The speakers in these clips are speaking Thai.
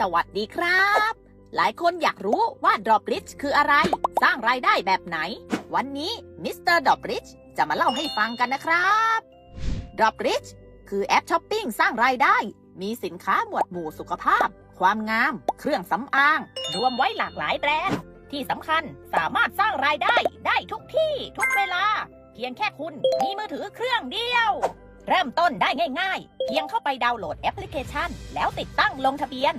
สวัสดีครับ หลายคนอยากรู้ว่า Drop Rich คืออะไร สร้างรายได้แบบไหน วันนี้มิสเตอร์ Drop Rich จะมาเล่าให้ฟังกันนะครับ Drop Rich คือแอปช้อปปิ้งสร้างรายได้ มีสินค้าหมวดหมู่สุขภาพ ความงาม เครื่องสำอาง รวมไว้หลากหลายแบรนด์ ที่สำคัญสามารถสร้างรายได้ได้ทุกที่ทุกเวลา เพียงแค่คุณมีมือถือเครื่องเดียวเริ่มต้นได้ง่าย ๆ เพียงเข้าไปดาวน์โหลดแอปพลิเคชัน แล้วติดตั้งลงทะเบียน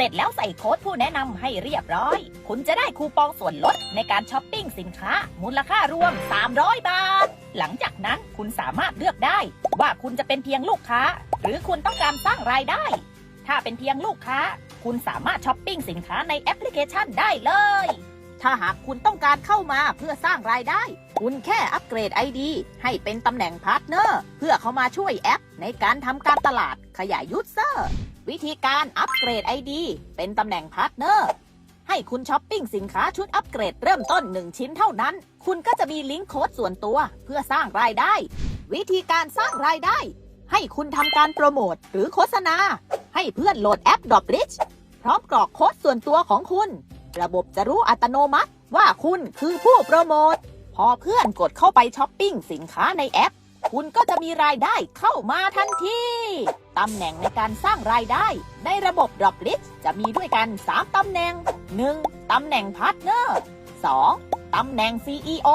สร็จแล้วใส่โค้ดผู้แนะนำให้เรียบร้อย คุณจะได้คูปองส่วนลดในการช้อปปิ้งสินค้า มูลค่ารวม 300 บาท หลังจากนั้นคุณสามารถเลือกได้ ว่าคุณจะเป็นเพียงลูกค้า หรือคุณต้องการสร้างรายได้ ถ้าเป็นเพียงลูกค้า คุณสามารถช้อปปิ้งสินค้าในแอปพลิเคชันได้เลย ถ้าหากคุณต้องการเข้ามาเพื่อสร้างรายได้ คุณแค่อัปเกรด ID ให้เป็นตำแหน่งพาร์ทเนอร์ เพื่อเข้ามาช่วยแอป ในการทำการตลาดขยายยูเซอร์ วิธีการอัปเกรด ID เป็นตำแหน่งพาร์ทเนอร์ ให้คุณช้อปปิ้งสินค้าชุดอัปเกรดเริ่มต้น 1 ชิ้นเท่านั้น คุณก็จะมีลิงก์โค้ดส่วนตัว เพื่อสร้างรายได้ วิธีการสร้างรายได้ ให้คุณทำการโปรโมทหรือโฆษณา ให้เพื่อนโหลดแอป d r o p r i c h พร้อมกรอกโค้ดส่วนตัวของคุณ ระบบจะรู้อัตโนมัติว่าคุณคือผู้โปรโมท พอเพื่อนกดเข้าไปช้อปปิ้งสินค้าในแอป คุณก็จะมีรายได้เข้ามาทันทีตำแหน่งในการสร้างรายได้ ในระบบ Drop List จะมีด้วยกัน 3 ตำแหน่ง 1. ตำแหน่งพาร์ทเนอร์ 2. ตำแหน่ง CEO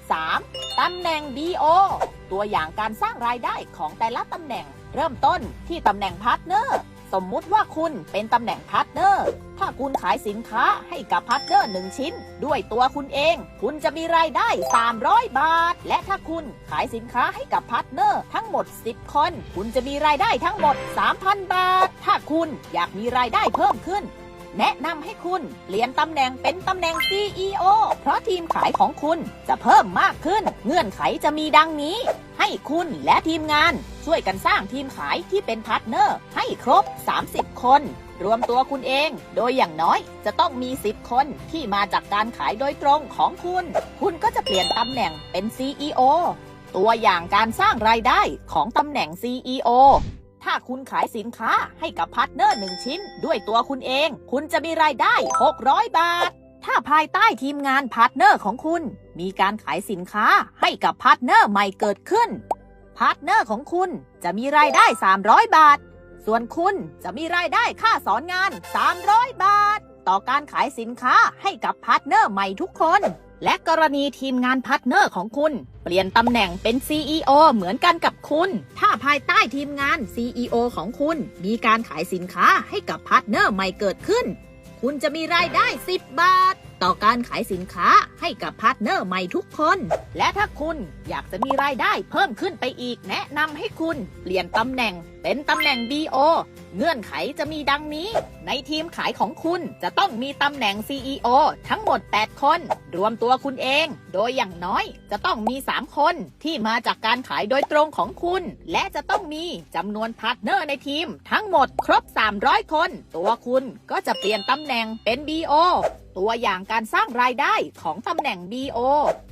3. ตำแหน่ง BO ตัวอย่างการสร้างรายได้ของแต่ละตำแหน่ง เริ่มต้นที่ตำแหน่งพาร์ทเนอร์ สมมุติว่าคุณเป็นตำแหน่งพาร์ทเนอร์ ถ้าคุณขายสินค้าให้กับพาร์ทเนอร์หนึ่งชิ้น ด้วยตัวคุณเอง คุณจะมีรายได้ 300 บาท และถ้าคุณขายสินค้าให้กับพาร์ทเนอร์ทั้งหมด 10 คน คุณจะมีรายได้ทั้งหมด 3,000 บาท ถ้าคุณอยากมีรายได้เพิ่มขึ้น แนะนำให้คุณเปลี่ยนตำแหน่งเป็นตำแหน่ง CEO เพราะทีมขายของคุณจะเพิ่มมากขึ้น เงื่อนไขจะมีดังนี้ ให้คุณและทีมงานช่วยกันสร้างทีมขายที่เป็นพาร์ทเนอร์ ให้ครบ 30 คน รวมตัวคุณเอง โดยอย่างน้อยจะต้องมี 10 คนที่มาจากการขายโดยตรงของคุณ คุณก็จะเปลี่ยนตำแหน่งเป็น CEO ตัวอย่างการสร้างรายได้ของตำแหน่ง CEO ถ้าคุณขายสินค้าให้กับพาร์ทเนอร์หนึ่งชิ้นด้วยตัวคุณเอง คุณจะมีรายได้ 600 บาท ถ้าภายใต้ทีมงานพาร์ทเนอร์ของคุณ มีการขายสินค้าให้กับพาร์ทเนอร์ใหม่เกิดขึ้น พาร์ทเนอร์ของคุณจะมีรายได้ 300 บาท ส่วนคุณจะมีรายได้ค่าสอนงาน 300 บาท ต่อการขายสินค้าให้กับพาร์ทเนอร์ใหม่ทุกคน และกรณีทีมงานพาร์ทเนอร์ของคุณ เปลี่ยนตำแหน่งเป็น CEO เหมือนกันกับคุณ ถ้าภายใต้ทีมงาน CEO ของคุณ มีการขายสินค้าให้กับพาร์ทเนอร์ใหม่เกิดขึ้น คุณจะมีรายได้ 10 บาท ต่อการขายสินค้าให้กับพาร์ทเนอร์ใหม่ทุกคน และถ้าคุณอยากจะมีรายได้เพิ่มขึ้นไปอีก แนะนำให้คุณเปลี่ยนตำแหน่งเป็นตำแหน่ง BO เงื่อนไขจะมีดังนี้ ในทีมขายของคุณจะต้องมีตำแหน่ง CEO ทั้งหมด 8 คน รวมตัวคุณเอง โดยอย่างน้อยจะต้องมี 3 คนที่มาจากการขายโดยตรงของคุณ และจะต้องมีจำนวนพาร์ทเนอร์ในทีม ทั้งหมดครบ 300 คน ตัวคุณก็จะเปลี่ยนตำแหน่งเป็น BO ตัวอย่างการสร้างรายได้ของตำแหน่ง BO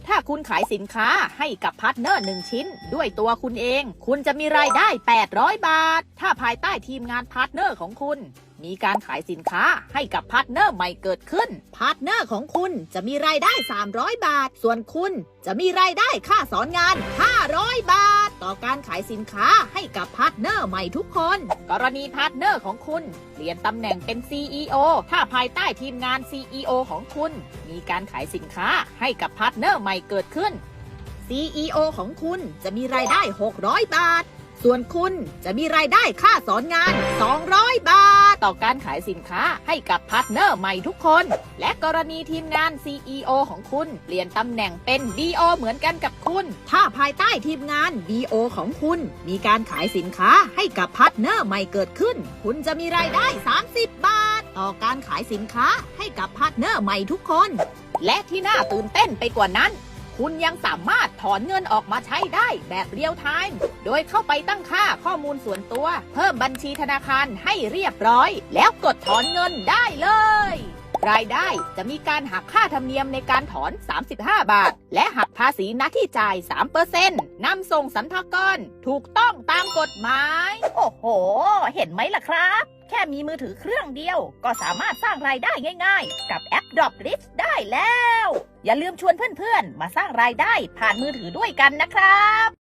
ถ้าคุณขายสินค้าให้กับพาร์ทเนอร์หนึ่งชิ้น ด้วยตัวคุณเอง คุณจะมีรายได้ 800 บาทถ้า ภายใต้ทีมงานพาร์ทเนอร์ของคุณ มีการขายสินค้าให้กับพาร์ทเนอร์ใหม่เกิดขึ้น พาร์ทเนอร์ของคุณจะมีรายได้ 300 บาท ส่วนคุณจะมีรายได้ค่าสอนงาน 500 บาท ต่อการขายสินค้าให้กับพาร์ทเนอร์ใหม่ทุกคน กรณีพาร์ทเนอร์ของคุณเปลี่ยนตำแหน่งเป็น CEO ถ้าภายใต้ทีมงาน CEO ของคุณ มีการขายสินค้าให้กับพาร์ทเนอร์ใหม่เกิดขึ้น CEO ของคุณจะมีรายได้ 600 บาท ส่วนคุณจะมีรายได้ค่าสอนงาน 200 บาท ต่อการขายสินค้าให้กับพาร์ทเนอร์ใหม่ทุกคน และกรณีทีมงาน CEO ของคุณ เปลี่ยนตำแหน่งเป็น BO เหมือนกันกับคุณ ถ้าภายใต้ทีมงาน BO ของคุณ มีการขายสินค้าให้กับพาร์ทเนอร์ใหม่เกิดขึ้น คุณจะมีรายได้ 30 บาท ต่อการขายสินค้าให้กับพาร์ทเนอร์ใหม่ทุกคน และที่น่าตื่นเต้นไปกว่านั้น คุณยังสามารถถอนเงินออกมาใช้ได้แบบเรียลไทม์ โดยเข้าไปตั้งค่าข้อมูลส่วนตัว เพิ่มบัญชีธนาคารให้เรียบร้อย แล้วกดถอนเงินได้เลย รายได้จะมีการหักค่าธรรมเนียมในการถอน 35 บาท และหักภาษีหน้าที่จ่าย 3%นำส่งสัมภากรถูกต้องตามกฎหมาย โอ้โห เห็นไหมล่ะครับ แค่มีมือถือเครื่องเดียว ก็สามารถสร้างรายได้ง่ายๆ กับแอป Drop Rich ได้แล้ว อย่าลืมชวนเพื่อนๆ มาสร้างรายได้ผ่านมือถือด้วยกันนะครับ